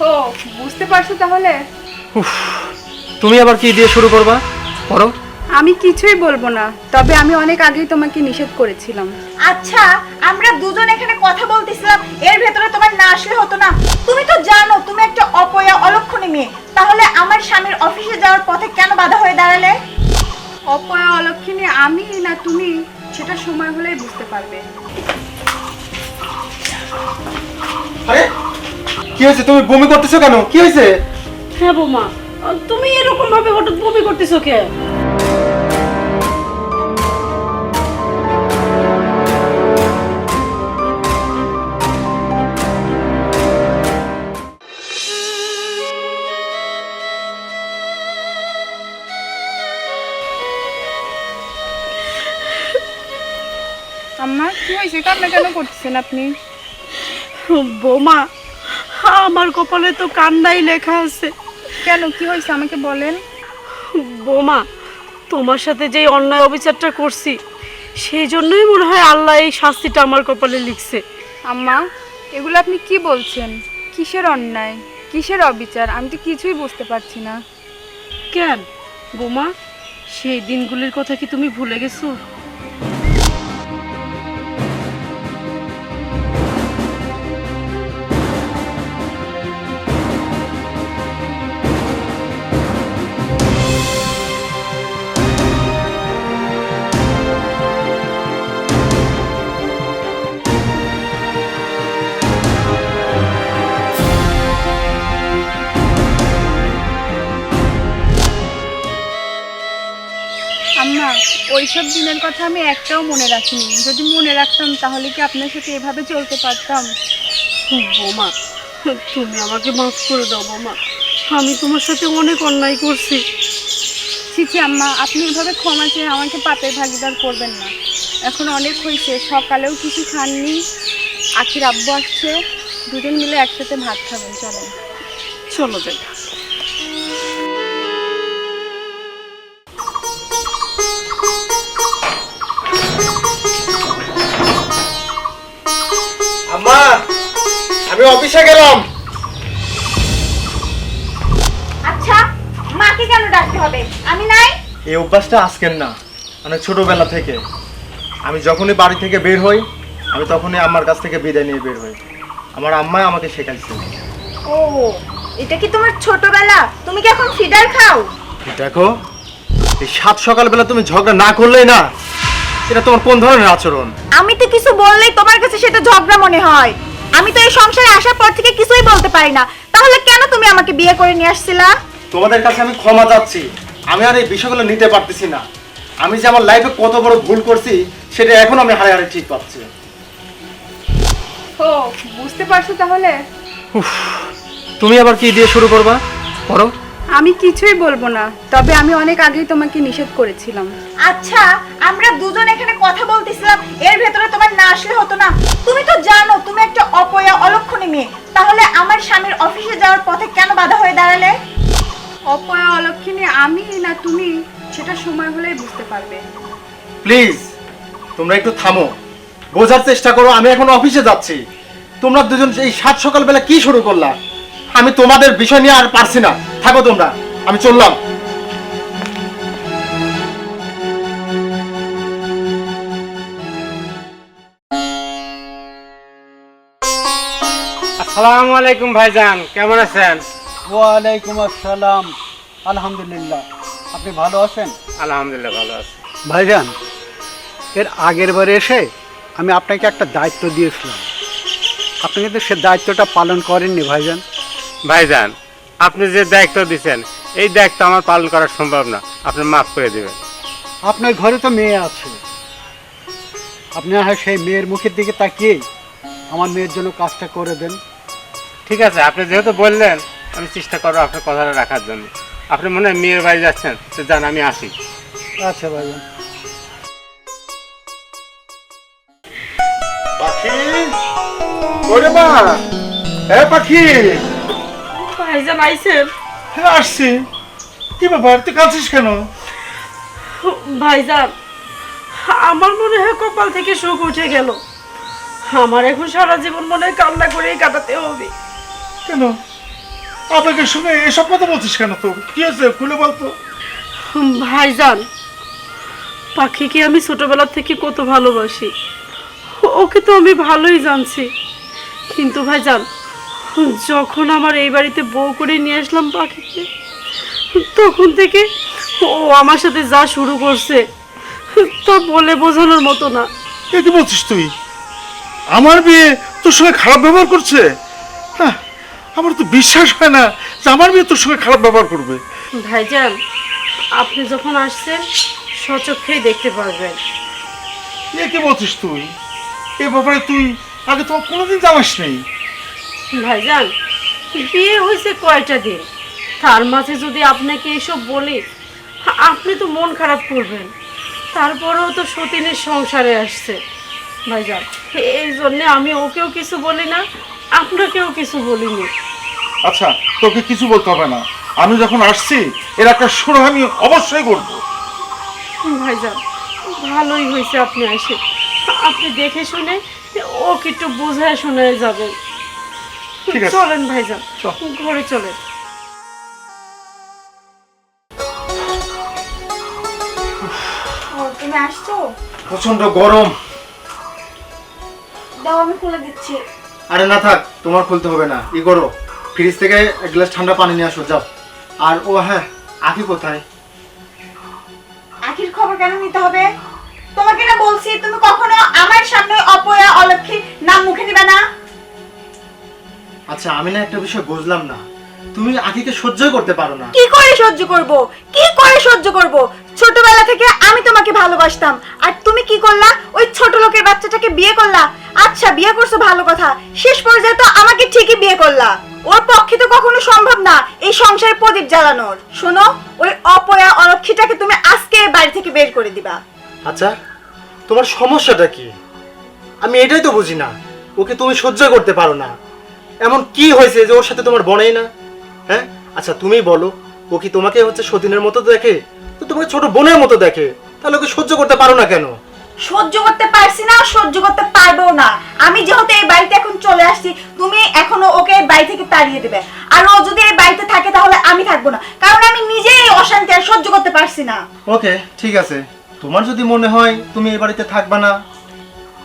ও বুঝতে পারছ তাহলে? উফ, তুমি আবার কি দিয়ে শুরু করবা? করো আমি কিছুই বলব না তবে আমি অনেক আগেই তোমাকে নিষেধ করেছিলাম। আচ্ছা আমরা দুজন এখানে কথা বলতেছিলাম এর ভেতরে তোমার না আসলে হতো না। তুমি তো জানো তুমি একটা অপয়া অলক্ষণী মেয়ে। তাহলে আমার স্বামীর অফিসে যাওয়ার পথে কেন বাধা হয়ে দাঁড়ালে? অপয়া অলক্ষিনী আমি না তুমি সেটা সময় হলেই বুঝতে পারবে। কি হয়েছে? তুমি বমি করতেছো কেন? কি হয়েছে? হ্যাঁ বৌমা তুমি এরকম ভাবে হঠাৎ বমি করতেছো কে আম্মা কি হয়েছে? কান্না কেন করতেছেন আপনি? বৌমা আমার কপালে তো কান্নাই লেখা আছে। কেন কি হয়েছে? আমাকে বলেন। বোমা তোমার সাথে যে অন্যায় অবিচারটা করছি সেই জন্যই মনে হয় আল্লাহ এই শাস্তিটা আমার কপালে লিখছে। আম্মা এগুলো আপনি কি বলছেন? কিসের অন্যায়? কিসের অবিচার? আমি তো কিছুই বুঝতে পারছি না। কেন? বোমা সেই দিনগুলির কথা কি তুমি ভুলে গেছো? ওইসব দিনের কথা আমি একটাও মনে রাখিনি। যদি মনে রাখতাম তাহলে কি আপনার সাথে এভাবে চলতে পারতাম? বৌমা তুমি আমাকে মাফ করে দাও বৌমা। আমি তোমার সাথে অনেক অন্যায় করছি। ছিছি আম্মা আপনি এভাবে ক্ষমা চেয়ে আমাকে পাপের ভাগিদার করবেন না। এখন অনেক হয়েছে সকালেও কিছু খাননি আখির আব্বু আসছে দুজন মিলে একসাথে ভাত খাবেন চলেন। চলো যাই। অফিসে গেলাম। আচ্ছা মাকে কেন ডাকতে হবে? আমি নাই? এই অভ্যাসটা আজকের না অনেক ছোটবেলা থেকে। আমি যখনই বাড়ি থেকে বের হই আমি তখনই আম্মার কাছ থেকে বিদায় নিয়ে বের হই। আমার আম্মাই আমাকে শেখাইছে। ও এটা কি তোমার ছোটবেলা? তুমি কি এখন ফিডার খাও? দেখো এই সাত সকালবেলা তুমি ঝগড়া না করলেই না এটা তোমার কোন ধরনের আচরণ? আমি তো কিছু বললেই তোমার কাছে সেটা ঝগড়া মনে হয়। আমি তো এই সংসারে আসার পর থেকে কিছুই বলতে পারি না। তাহলে কেন তুমি আমাকে বিয়ে করে নিয়ে আসছিলা? তোমাদের কাছে আমি ক্ষমা চাচ্ছি। আমি আর এই বিষয়গুলো নিতে পারতেছি না। আমি যে আমার লাইফে কত বড় ভুল করছি সেটা এখন আমি হারে হারে ঠিক পাচ্ছি। ও বুঝতে পারছ তাহলে? উফ, তুমি আবার কি দিয়ে শুরু করবা? করো আমি কিছুই বলব না তবে আমি অনেক আগেই তোমাকে নিষেধ করেছিলাম। আচ্ছা আমরা দুজন এখানে কথা বলতেছিলাম এর ভেতরে তোমার না আসলে হতো না। তুমি তো জানো তুমি একটা অপয়া অলক্ষণী মেয়ে। তাহলে আমার স্বামীর অফিসে যাওয়ার পথে কেন বাধা হয়ে দাঁড়ালে? অপয়া অলক্ষিনী আমি না তুমি সেটা সময় হলেই বুঝতে পারবে। প্লিজ তোমরা একটু থামো। বোঝার চেষ্টা করো আমি এখন অফিসে যাচ্ছি। তোমরা দুজন এই সাত সকালবেলা কি শুরু করলা? আমি তোমাদের বিষয় নিয়ে আর পারছি না। থাকো তোমরা আমি চললাম। আসসালামু আলাইকুম ভাইজান কেমন আছেন? ওয়ালাইকুম আসসালাম আলহামদুলিল্লাহ। আপনি ভালো আছেন? আলহামদুলিল্লাহ ভালো আছি। ভাইজান এর আগের বারে এসে আমি আপনাকে একটা দায়িত্ব দিয়েছিলাম। আপনি কিন্তু সে দায়িত্বটা পালন করেননি ভাইজান। ভাইজান আপনি যে দায়িত্ব দিচ্ছেন এই দায়িত্ব আমার পালন করা সম্ভব না। আপনি মাফ করে দেবেন। আপনার ঘরে তো মেয়ে আছে। আপনি না হয় সেই মেয়ের মুখের দিকে তাকিয়েই আমার মেয়ের জন্য কাজটা করে দেন। ঠিক আছে আপনি যেহেতু বললেন আমি চেষ্টা করব আপনার কথাটা রাখার জন্য। আপনি মনে হয় মেয়ের বাড়ি যাচ্ছেন তো যান আমি আসি। আচ্ছা ভাইজান পাখি? ওরে মা! এ পাখি! ভাইজান আইসেন হ্যাঁ আসছি। কি ব্যাপার তুই কাঁদছিস কেন? ভাইজান আমার মনে হয় কপাল থেকে সুখ উঠে গেল। আমার এখন সারা জীবন মনে হয় কান্না করেই কাটাতে হবে। কেন? আমাকে শুনে এসব কথা বলছিস কেন তো? কি হয়েছে? খুলে বলতো ভাইজান পাখিকে আমি ছোটবেলা থেকে কত ভালোবাসি। ওকে তো আমি ভালোই জানছি। কিন্তু ভাইজান যখন আমার এই বাড়িতে বউ করে নিয়ে আসলাম পাখিকে তখন থেকে ও আমার সাথে যা শুরু করছে তা বলে বোঝানোর মতো না। এ কি বলছিস তুই? আমার বিয়ে তোর সঙ্গে খারাপ ব্যবহার করছে? আমার তো বিশ্বাস হয় না যে আমার বিয়ে তোর সঙ্গে খারাপ ব্যবহার করবে। ভাইজান আপনি যখন আসছেন সচক্ষেই দেখতে পারবেন। এ কি বলছিস তুই? এ ব্যাপারে তুই আগে তো কোনোদিন জানাস নেই ভাইজান বিয়ে হয়েছে কয়টা দিন? তার মাঝে যদি আপনাকে এসব বলি আপনি তো মন খারাপ করবেন। তারপরেও তো সতীনের সংসারে আসছে। ভাইজান এই জন্যে আমি ওকেও কিছু বলি না আপনাকেও কিছু বলিনি। আচ্ছা তোকে কিছু বলতে হবে না। আমি যখন আসছি এর একটা শুরু আমি অবশ্যই করব। ভাইজান ভালোই হয়েছে আপনি আসে আপনি দেখে শুনে ওকে একটু বোঝায় শোনায় যাবেন। চলেন ভাইজান। ঘরে চলেন। তুমি আসছো? প্রচণ্ড গরম। দাও আমি খুলে দিচ্ছি। আরে না থাক তোমার খুলতে হবে না। ই করো ফ্রিজ থেকে এক গ্লাস ঠান্ডা পানি নিয়ে আসো যাও। আর ও হ্যাঁ আখি কোথায়? আখির খবর কেন নিতে হবে? তোমাকে না বলছি তুমি কখনো আমার সামনে অপয়া অলক্ষী নাম মুখে দিবে না? আচ্ছা আমি না একটা বিষয় বুঝলাম না। তুমি আখিকে সহ্যই করতে পারো না। কি করে সহ্য করব? কি করে সহ্য করব? ছোটবেলা থেকে আমি তোমাকে ভালোবাসতাম। আর তুমি কি করলা? ওই ছোট লোকের বাচ্চাটাকে বিয়ে করলা। আচ্ছা বিয়ে করছ ভালো কথা। শেষ পর্যায়ে তো আমাকে ঠিকই বিয়ে করলা। ওর পক্ষে তো কখনো সম্ভব না এই সংসারে প্রদীপ জ্বালানোর। শোনো ওই অপয়া অলক্ষীটাকে তুমি আজকে বাড়ি থেকে বের করে দিবা। আচ্ছা তোমার সমস্যাটা কি? আমি এটাই তো বুঝি না। ওকে তুমি সহ্য করতে পারো না। এমন কি হয়েছে যে ওর সাথে তোমার বনেই না? হ্যাঁ? আচ্ছা তুমি বলো। ও কি তোমাকে হচ্ছে সতীনের মতো দেখে? তো তোমাকে ছোট বোনের মতো দেখে। তাহলে ওকে সহ্য করতে পারো না কেন? সহ্য করতে পারছি না সহ্য করতে পারব না। আমি যেহেতু এই বাড়িতে এখন চলে আসছি তুমি এখনও ওকে এই বাড়ি থেকে তাড়িয়ে দেবে। আর ও যদি এই বাড়িতে থাকে তাহলে আমি থাকব না। কারণ আমি নিজেই এই অশান্তি আর সহ্য করতে পারছি না। ওকে ঠিক আছে। তোমার যদি মনে হয় তুমি এই বাড়িতে থাকবা না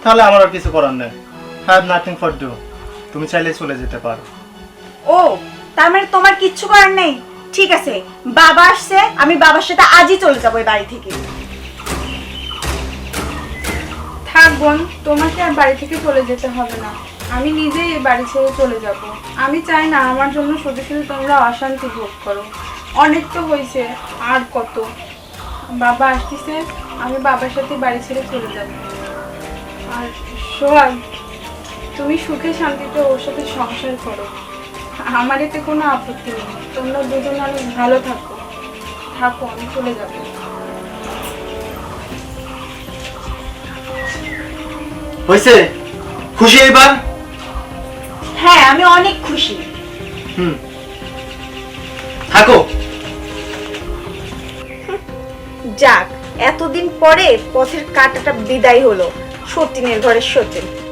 তাহলে আমার আর কিছু করার নেই। হ্যাভ নাথিং ফর ডু তুমি চাইলে চলে যেতে পারো। ও তার মানে তোমার কিচ্ছু করার নেই? ঠিক আছে বাবা আসছে আমি বাবার সাথে আজই চলে যাব এই বাড়ি থেকে। থাক বোন তোমাকে আর বাড়ি থেকে চলে যেতে হবে না। আমি নিজেই এই বাড়ি ছেড়ে চলে যাব। আমি চাই না আমার জন্য শুধু শুধু তোমরা অশান্তি ভোগ করো। অনেক তো হয়েছে আর কত? বাবা আসতেছে আমি বাবার সাথে বাড়ি ছেড়ে চলে যাব। আর সোহাগ তুমি সুখে শান্তিতে ওর সাথে সংসার করো। আমার এতে কোনো আপত্তি নেই। তোমরা দুজন অনেক ভালো থাকো। থাকো আমি চলে যাব। হয়েছে? খুশি এইবার? হ্যাঁ আমি অনেক খুশি। হুম। থাকো। যাক এতদিন পরে পথের কাটাটা বিদায় হলো। সতীনের ঘরের সতীন।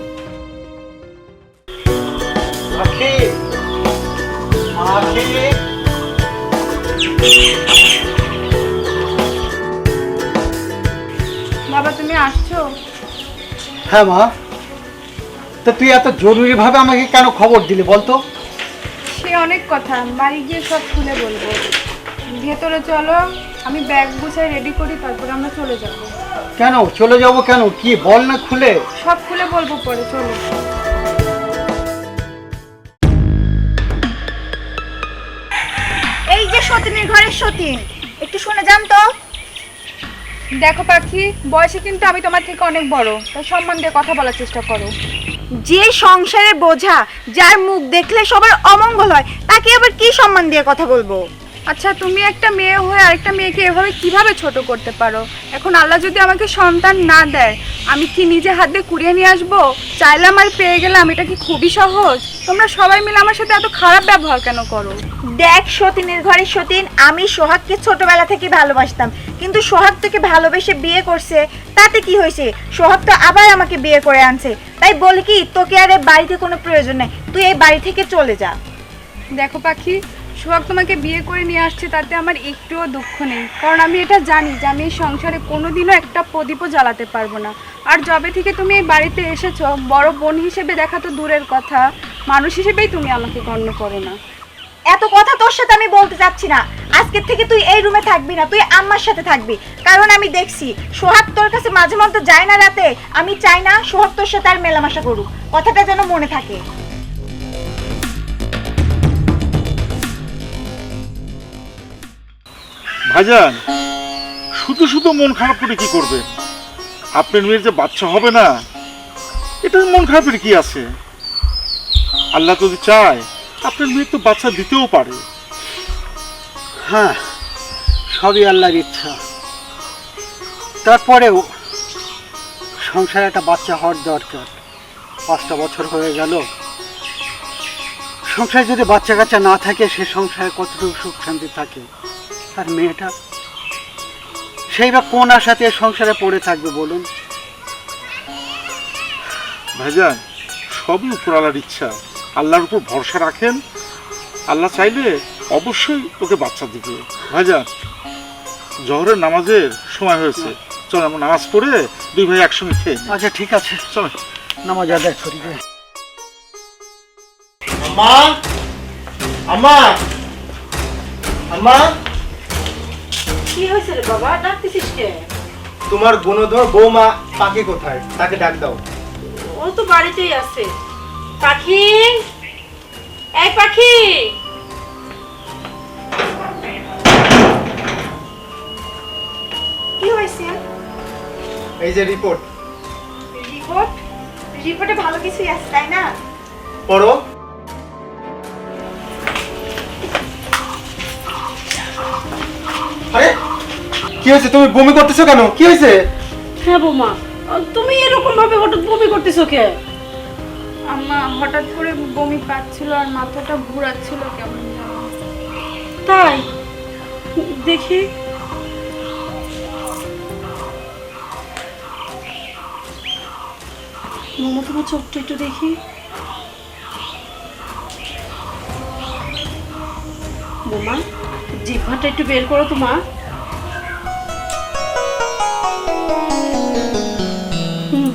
বাবা তুমি আসছো? হ্যাঁ মা। তা তুই এত জরুরিভাবে আমাকে কেন খবর দিলি বলতো সে অনেক কথা। বাড়ি গিয়ে সব খুলে বলব। ভেতরে চলো আমি ব্যাগ গুছাই রেডি করি তারপর আমরা চলে যাব। কেন? চলে যাব কেন? কি? বল না খুলে। সব খুলে বলব পরে চলো। সতীনের ঘরের সতীন একটু শুনে যান তো। দেখো পাখি বয়সে কিন্তু আমি তোমার থেকে অনেক বড়। তাই সম্মান দিয়ে কথা বলার চেষ্টা করো। যে সংসারের বোঝা যার মুখ দেখলে সবার অমঙ্গল হয় তাকে আবার কি সম্মান দিয়ে কথা বলব? আচ্ছা তুমি একটা মেয়ে হয়ে আরেকটা মেয়েকে এভাবে কীভাবে ছোট করতে পারো? এখন আল্লাহ যদি আমাকে সন্তান না দেয় আমি কি নিজে হাত দিয়ে কুড়িয়ে নিয়ে আসব? চাইলাম আর পেয়ে গেলাম এটা কি খুবই সহজ? তোমরা সবাই মিলে আমার সাথে এত খারাপ ব্যবহার কেন করো? দেখ সতীনের ঘরে সতীন আমি সোহাগকে ছোটবেলা থেকে ভালোবাসতাম। কিন্তু সোহাগ তোকে ভালোবেসে বিয়ে করছে তাতে কি হয়েছে? সোহাগ তো আবার আমাকে বিয়ে করে আনছে। তাই বলি কি তোকে আর এই বাড়িতে কোনো প্রয়োজন নেই। তুই এই বাড়ি থেকে চলে যা। দেখো পাখি সোহাগ তোমাকে বিয়ে করে নিয়ে আসছে, তাতে আমার একটুও দুঃখ নেই। কারণ আমি এটা জানি যে আমি এই সংসারে কোনোদিনও একটা প্রদীপও জ্বালাতে পারব না। আর যবে থেকে তুমি এই বাড়িতে এসেছ, বড় বোন হিসেবে দেখা তো দূরের কথা। মানুষ হিসেবেই তুমি আমাকে গণ্য করো না। এত কথা তোর সাথে আমি বলতে চাচ্ছি না। আজকের থেকে তুই এই রুমে থাকবি না, তুই আম্মার সাথে থাকবি। কারণ আমি দেখছি, সোহাগ তোর কাছে মাঝে মধ্যে যায় না রাতে। আমি চাই না সোহাগ তোর সাথে আর মেলামেশা করুক। কথাটা যেন মনে থাকে। ভাইজান, শুধু শুধু মন খারাপ করে কি করবে? আপনার মেয়ের যে বাচ্চা হবে না এটা মন খারাপের কি আছে? আল্লাহ যদি চায়, আপনার মেয়ে তো বাচ্চা দিতেও পারে। হ্যাঁ সবই আল্লাহর ইচ্ছা। তারপরেও সংসারে একটা বাচ্চা হওয়ার দরকার। পাঁচটা বছর হয়ে গেল। সংসারে যদি বাচ্চা কাচ্চা না থাকে, সে সংসারে কতটুকু সুখ শান্তি থাকে? আর মেয়েটা? সেই বা কোন আশাতে সংসারে পড়ে থাকবে বলুন? ভাইজান সবই উপর আল্লাহর ইচ্ছা। আল্লাহর উপর ভরসা রাখেন। আল্লাহ চাইলে অবশ্যই ওকে বাচ্চা দিবে। ভাইজান জহরের নামাজের সময় হয়েছে। চল আমরা নামাজ পড়ে দুই ভাই একসঙ্গে খেয়ে আচ্ছা ঠিক আছে। চল। নামাজ আদায় করি। গে। আম্মা আম্মা আম্মা। কি হয়েছে রে বাবা? ডাকতেছিস কে? তোমার গুণধর বৌমা পাখি কোথায়? তাকে ডাক দাও। ও তো বাড়িতেই আছে। পাখি! এই পাখি! কি হয়েছে? এই যে রিপোর্ট রিপোর্ট রিপোর্টে ভালো কিছুই আছে তাই না? পড়ো। কি হয়েছে? তুমি বমি করতেছো কেন? কি হয়েছে? হ্যাঁ বৌমা তুমি এরকম ভাবে হঠাৎ বমি করতেছো কে? আম্মা হঠাৎ করে বমি পাচ্ছিল আর মাথাটা ঘুরাচ্ছিল কেমন। তাই? দেখি। মোমো তোমার চোখটা একটু দেখি। মোমা জিভাটা একটু বের করো তোমা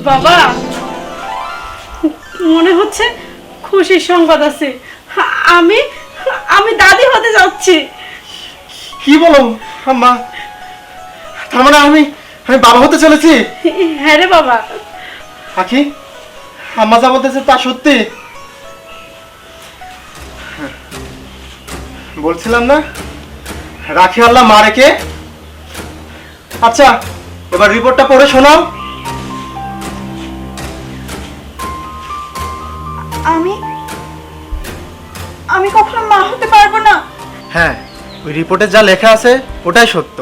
বাবা! মনে হচ্ছে খুশির সংবাদ আছে। আমি আমি দাদি হতে যাচ্ছি। কি বলো আম্মা? তার মানে আমি আমি বাবা হতে চলেছি? হ্যাঁ রে বাবা। আখি আম্মা যা বলতেছে তা সত্যি? বলছিলাম না? রাখি আল্লাহ মা রেখে? আচ্ছা এবার রিপোর্টটা পড়ে শোনাও। হ্যাঁ ওই রিপোর্টে যা লেখা আছে ওটাই সত্য।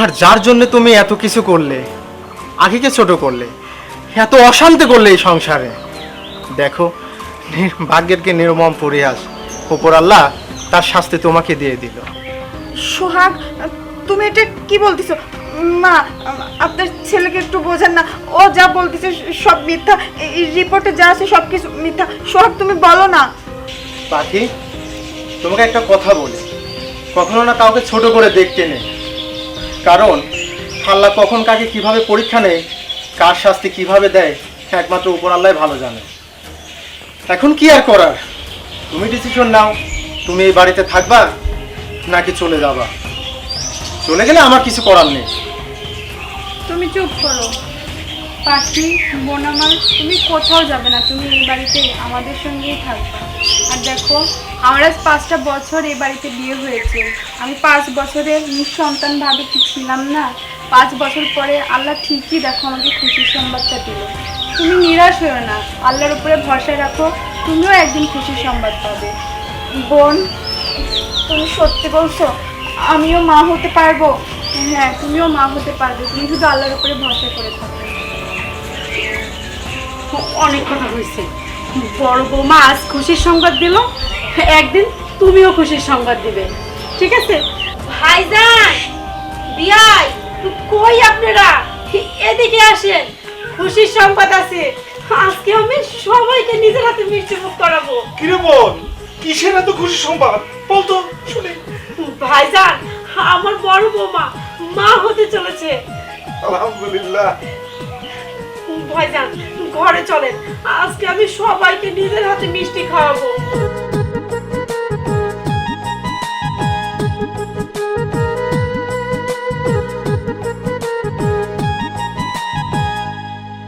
আর যার জন্য তুমি এত কিছু করলে আখিকে ছোট করলে এত অশান্তি করলে এই সংসারে। দেখো ভাগ্যের কি নির্মম পরিহাস। ওপর আল্লাহ তার শাস্তি তোমাকে দিয়ে দিল। সোহাগ তুমি এটা কি বলতেছো? মা আপনার ছেলেকে একটু বোঝান না। ও যা বলতেছে সব মিথ্যা। এই রিপোর্টে যা আছে সব কিছু মিথ্যা। সোহাগ তুমি বলো না। পাখি তোমাকে একটা কথা বলি। কখনো না কাউকে ছোট করে দেখতে নেই। কারণ, আল্লাহ কখন কাকে কীভাবে পরীক্ষা নেয়, কার শাস্তি কীভাবে দেয়, একমাত্র উপর আল্লাহ ভালো জানে। এখন কি আর করার? তুমি ডিসিশন নাও, তুমি এই বাড়িতে থাকবা, নাকি চলে যাবা। চলে গেলে আমার কিছু করার নেই। তুমি চুপ করো। পাখি বোন আমার তুমি কোথাও যাবে না, তুমি এই বাড়িতে আমাদের সঙ্গেই থাকবে। আর দেখো, আমার আজ পাঁচটা বছর এই বাড়িতে বিয়ে হয়েছে। আমি পাঁচ বছরের নিঃসন্তান ভাবে কি ছিলাম না? পাঁচ বছর পরে আল্লাহ ঠিকই দেখো আমাকে খুশির সংবাদটা দিল। তুমি নিরাশ হয়েও না, আল্লাহর উপরে ভরসা রাখো, তুমিও একদিন খুশির সংবাদ পাবে। বোন, তুমি সত্যি বলছো, আমিও মা হতে পারব? হ্যাঁ তুমিও মা হতে পারবে, তুমি শুধু আল্লাহর উপরে ভরসা করে থাকো। অনেক কথা হয়েছে। বড় বৌমা আজ খুশির সংবাদ দিল একদিন তুমিও খুশির সংবাদ দিবে। ঠিক আছে? ভাইজান বিয়াই কই আপনারা? এদিকে আসেন খুশির সংবাদ আছে। আজকে আমি সবাইকে নিজের হাতে মিষ্টি মুখ করাবো। কিরে বোন কিসের এত খুশি সংবাদ? বলতো শুনি। ভাইজান আমার বড় বৌমা মা হতে চলেছে। আলহামদুলিল্লাহ। ভাইজান ঘরে চলেন। আজকে আমি সবাইকে নিজের হাতে মিষ্টি খাওয়াবো।